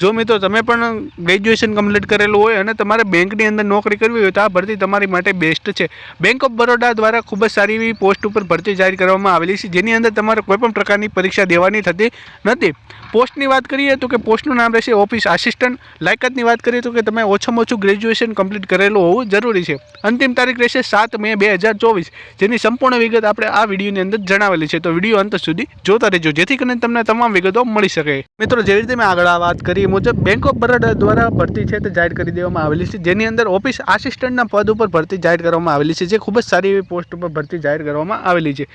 જો મિત્રો, તમે પણ ગ્રેજ્યુએશન કમ્પ્લીટ કરેલું હોય અને તમારે બેંકની અંદર નોકરી કરવી હોય તો આ ભરતી તમારી માટે બેસ્ટ છે. બેંક ઓફ બરોડા દ્વારા ખૂબ જ સારી એવી પોસ્ટ ઉપર ભરતી જાહેર કરવામાં આવેલી છે, જેની અંદર તમારે કોઈપણ પ્રકારની પરીક્ષા દેવાની થતી નથી. પોસ્ટની વાત કરીએ તો કે પોસ્ટનું નામ રહેશે ઓફિસ આસિસ્ટન્ટ લાયકાતની વાત કરીએ તો કે તમે ઓછામાં ઓછું ગ્રેજ્યુએશન કમ્પ્લીટ કરેલું હોવું જરૂરી છે. અંતિમ તારીખ રહેશે સાત મે બે હજાર ચોવીસ, જેની સંપૂર્ણ વિગત આપણે આ વિડીયોની અંદર જણાવેલી છે. તો વીડિયો અંત સુધી જોતા રહેજો, જેથી કરીને તમને તમામ વિગતો મળી શકે. મિત્રો, જેવી રીતે મેં આગળ આ વાત કરી એ મુજબ બેંક ઓફ બરોડા દ્વારા ભરતી છે તે જાહેર કરી દેવામાં આવેલી છે. જેની અંદર ઓફિસ આસિસ્ટન્ટના પદ ઉપર ભરતી જાહેર કરવામાં આવેલી છે. જે ખૂબ જ સારી એવી પોસ્ટ ઉપર ભરતી જાહેર કરવામાં આવેલી છે.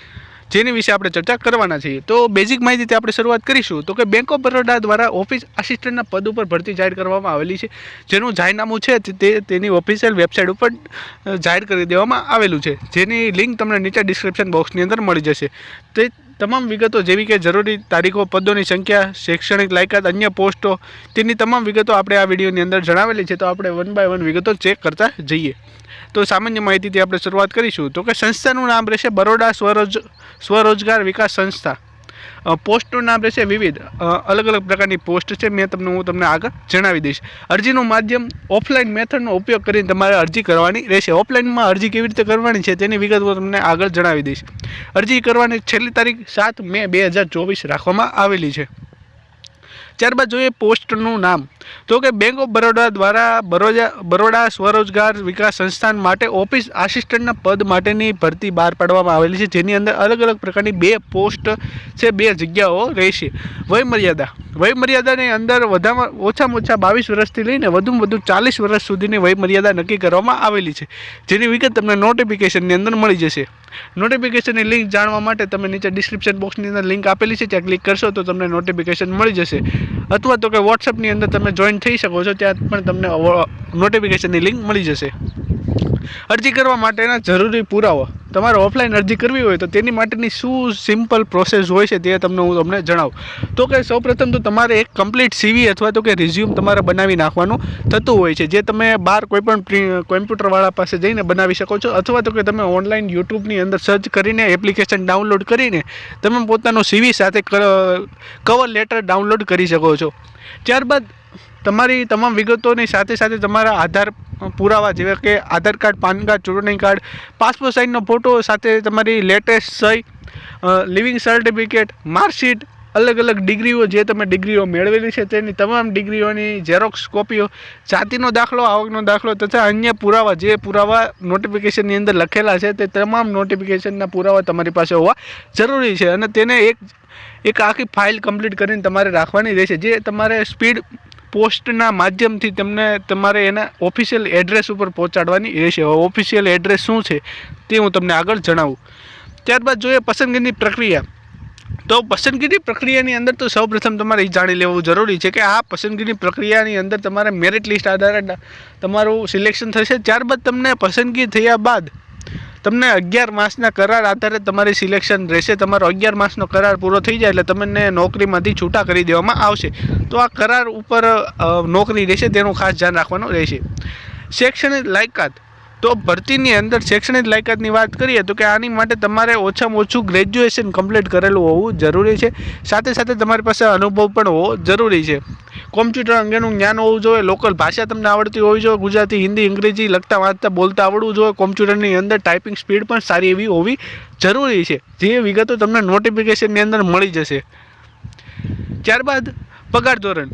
જેની વિશે આપણે ચર્ચા કરવાના છીએ. તો બેઝિક માહિતીથી આપણે શરૂઆત કરીશું. તો કે બેંક ઓફ બરોડા દ્વારા ઓફિસ આસિસ્ટન્ટના પદ ઉપર ભરતી જાહેર કરવામાં આવેલી છે. જેનું જાહેરનામું છે તે તેની ઓફિશિયલ વેબસાઇટ ઉપર જાહેર કરી દેવામાં આવેલું છે. જેની લિંક તમને નીચે ડિસ્ક્રિપ્શન બોક્સની અંદર મળી જશે. તે તમામ વિગતો જેવી કે જરૂરી તારીખો, પદોની સંખ્યા, શૈક્ષણિક લાયકાત, અન્ય પોસ્ટો, તેની તમામ વિગતો આપણે આ વિડીયોની અંદર જણાવેલી છે. તો આપણે વન બાય વન વિગતો ચેક કરતા જઈએ. તો સામાન્ય માહિતીથી આપણે શરૂઆત કરીશું. તો કે સંસ્થાનું નામ રહેશે બરોડા સ્વરોજ, સ્વરોજગાર વિકાસ સંસ્થા. પોસ્ટનું નામ રહેશે વિવિધ. અલગ અલગ પ્રકારની પોસ્ટ છે. મેં તમને, હું તમને આગળ જણાવી દઈશ. અરજીનું માધ્યમ ઓફલાઈન મેથડનો ઉપયોગ કરીને તમારે અરજી કરવાની રહેશે. ઓફલાઈનમાં અરજી કેવી રીતે કરવાની છે તેની વિગત હું તમને આગળ જણાવી દઈશ. અરજી કરવાની છેલ્લી તારીખ સાત મે બે હજાર ચોવીસ રાખવામાં આવેલી છે. ત્યારબાદ જોઈએ પોસ્ટનું નામ. તો કે બેંક ઓફ બરોડા દ્વારા બરોજા, બરોડા સ્વરોજગાર વિકાસ સંસ્થાન માટે ઓફિસ આસિસ્ટન્ટના પદ માટેની ભરતી બહાર પાડવામાં આવેલી છે. જેની અંદર અલગ અલગ પ્રકારની બે પોસ્ટ છે, બે જગ્યાઓ રહેશે. વયમર્યાદા. વયમર્યાદાની અંદર વધામાં ઓછામાં ઓછા બાવીસ વર્ષથી લઈને વધુમાં વધુ ચાલીસ વર્ષ સુધીની વયમર્યાદા નક્કી કરવામાં આવેલી છે. જેની વિગત તમને નોટિફિકેશનની અંદર મળી જશે. નોટિફિકેશનની લિંક જાણવા માટે તમે નીચે ડિસ્ક્રિપ્શન બોક્સની અંદર લિંક આપેલી છે, ત્યાં ક્લિક કરશો તો તમને નોટિફિકેશન મળી જશે. અથવા તો કે વોટ્સઅપની અંદર તમે જોઈન થઈ શકો છો, ત્યાં પણ તમને નોટિફિકેશનની લિંક મળી જશે. અરજી કરવા માટેના જરૂરી પુરાવા. તમારે ઓફલાઈન અરજી કરવી હોય તો તેની માટેની શું સિમ્પલ પ્રોસેસ હોય છે તે તમને હું તમને જણાવું. તો કે સૌપ્રથમ તો તમારે એક કમ્પ્લીટ સીવી અથવા તો કે રિઝ્યુમ તમારે બનાવી નાખવાનું થતું હોય છે. જે તમે બહાર કોઈપણ કોમ્પ્યુટરવાળા પાસે જઈને બનાવી શકો છો અથવા તો કે તમે ઓનલાઈન યુટ્યુબની અંદર સર્ચ કરીને એપ્લિકેશન ડાઉનલોડ કરીને તમે પોતાનું સીવી સાથે કવર લેટર ડાઉનલોડ કરી શકો છો. ત્યારબાદ તમારી તમામ વિગતોની સાથે સાથે તમારા આધાર પુરાવા જેવા કે આધાર કાર્ડ, પાન કાર્ડ, ચૂંટણી કાર્ડ, પાસપોર્ટ સાઇઝનો ફોટો સાથે તમારી લેટેસ્ટ સહી લિવિંગ સર્ટિફિકેટ, માર્કશીટ, અલગ અલગ ડિગ્રીઓ જે તમે ડિગ્રીઓ મેળવેલી છે તેની તમામ ડિગ્રીઓની ઝેરોક્સ કોપીઓ, જાતિનો દાખલો, આવકનો દાખલો તથા અન્ય પુરાવા જે પુરાવા નોટિફિકેશનની અંદર લખેલા છે તે તમામ નોટિફિકેશનના પુરાવા તમારી પાસે હોવા જરૂરી છે અને તેને એક એક આખી ફાઇલ કમ્પ્લીટ કરીને તમારે રાખવાની રહેશે. જે તમારે સ્પીડ પોસ્ટના માધ્યમથી તમને તમારે એના ઓફિશિયલ એડ્રેસ ઉપર પહોંચાડવાની રહેશે. ઓફિશિયલ એડ્રેસ શું છે તે હું તમને આગળ જણાવું. ત્યારબાદ જોઈએ પસંદગીની પ્રક્રિયા. તો પસંદગીની પ્રક્રિયાની અંદર તો સૌપ્રથમ તમારે એ જાણી લેવું જરૂરી છે કે આ પસંદગીની પ્રક્રિયાની અંદર તમારે મેરિટ લિસ્ટ આધારે તમારું સિલેક્શન થશે. ત્યારબાદ તમને પસંદગી થયા બાદ તમને અગિયાર માસના કરાર આધારે તમારી સિલેક્શન રહેશે. તમારો અગિયાર માસનો કરાર પૂરો થઈ જાય એટલે તમને નોકરીમાંથી છૂટા કરી દેવામાં આવશે. તો આ કરાર ઉપર નોકરી રહેશે તેનું ખાસ ધ્યાન રાખવાનું રહેશે. શૈક્ષણિક લાયકાત. તો ભરતીની અંદર શૈક્ષણિક લાયકાતની વાત કરીએ તો કે આની માટે તમારે ઓછામાં ઓછું ગ્રેજ્યુએશન કમ્પ્લીટ કરેલું હોવું જરૂરી છે. સાથે સાથે તમારી પાસે અનુભવ પણ હોવો જરૂરી છે. કોમ્પ્યુટર અંગેનું જ્ઞાન હોવું જોઈએ લોકલ ભાષા તમને આવડતી હોવી જોઈએ, ગુજરાતી, હિન્દી અંગ્રેજી લખતા વાંચતા બોલતા આવડવું જોઈએ કોમ્પ્યુટરની અંદર ટાઈપિંગ સ્પીડ પણ સારી એવી હોવી જરૂરી છે. જે વિગતો તમને નોટિફિકેશનની અંદર મળી જશે. ત્યારબાદ પગાર ધોરણ.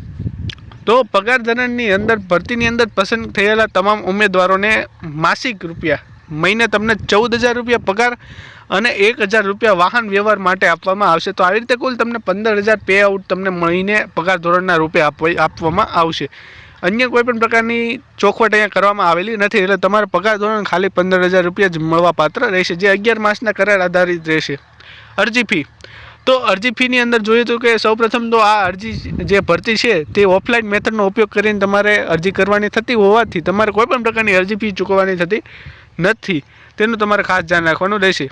તો પગાર ધોરણની અંદર, ભરતીની અંદર પસંદ થયેલા તમામ ઉમેદવારોને માસિક રૂપિયા, મહિને તમને ચૌદ હજાર રૂપિયા પગાર અને એક હજાર રૂપિયા વાહન વ્યવહાર માટે આપવામાં આવશે. તો આવી રીતે કુલ તમને પંદર હજાર પે આઉટ તમને મહિને પગાર ધોરણના રૂપે આપવા, આપવામાં આવશે. અન્ય કોઈ પણ પ્રકારની ચોખવટ અહીંયા કરવામાં આવેલી નથી. એટલે તમારા પગાર ધોરણ ખાલી પંદર હજાર રૂપિયા જ મળવાપાત્ર રહેશે, જે અગિયાર માસના કરાર આધારિત રહેશે. અરજી ફી. તો અરજી ફીની અંદર જોઈએ તો કે સૌપ્રથમ તો આ અરજી જે ભરતી છે તે ઓફલાઈન મેથડનો ઉપયોગ કરીને તમારે અરજી કરવાની થતી હોવાથી તમારે કોઈપણ પ્રકારની અરજી ફી ચૂકવવાની થતી નથી. તેનું તમારે ખાસ ધ્યાન રાખવાનું રહેશે.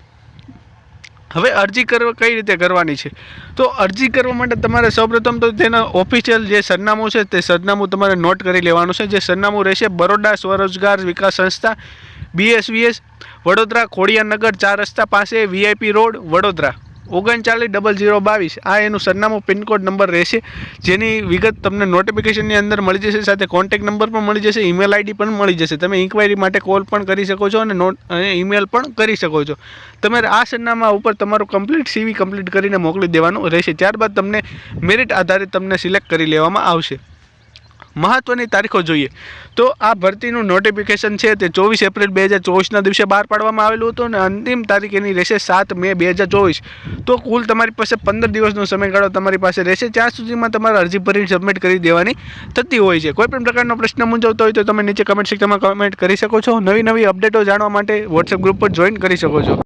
હવે અરજી કરવા કઈ રીતે કરવાની છે? તો અરજી કરવા માટે તમારે સૌપ્રથમ તો તેના ઓફિશિયલ જે સરનામું છે તે સરનામું તમારે નોટ કરી લેવાનું છે. જે સરનામું રહેશે બરોડા સ્વરોજગાર વિકાસ સંસ્થા બીએસવીએસ વડોદરા ખોડિયાનગર ચાર રસ્તા પાસે વીઆઈપી રોડ, વડોદરા. ઓગણચાલીસ ડબલ ઝીરો બાવીસ. આ એનું સરનામું પિનકોડ નંબર રહેશે. જેની વિગત તમને નોટિફિકેશનની અંદર મળી જશે, સાથે કોન્ટેક્ટ નંબર પણ મળી જશે ઈમેલ આઈડી પણ મળી જશે. તમે ઇન્ક્વાયરી માટે કોલ પણ કરી શકો છો અને નોટ અને ઈમેલ પણ કરી શકો છો. તમારે આ સરનામા ઉપર તમારું કમ્પ્લીટ સીવી કમ્પ્લીટ કરીને મોકલી દેવાનું રહેશે. ત્યારબાદ તમને મેરિટ આધારિત તમને સિલેક્ટ કરી લેવામાં આવશે. મહત્ત્વની તારીખો જોઈએ. તો આ ભરતીનું નોટિફિકેશન છે તે ચોવીસ એપ્રિલ બે હજાર ચોવીસના દિવસે બહાર પાડવામાં આવેલું હતું અને અંતિમ તારીખ એની રહેશે સાત મે બે હજાર ચોવીસ. તો કુલ તમારી પાસે પંદર દિવસનો સમયગાળો તમારી પાસે રહેશે. ત્યાં સુધીમાં તમારે અરજી ભરીને સબમિટ કરી દેવાની થતી હોય છે. કોઈપણ પ્રકારનો પ્રશ્ન મૂંઝવતો હોય તો તમે નીચે કમેન્ટ સેક્શનમાં કમેન્ટ કરી શકો છો. નવી નવી અપડેટો જાણવા માટે વોટ્સએપ ગ્રુપ પર જોઈન કરી શકો છો.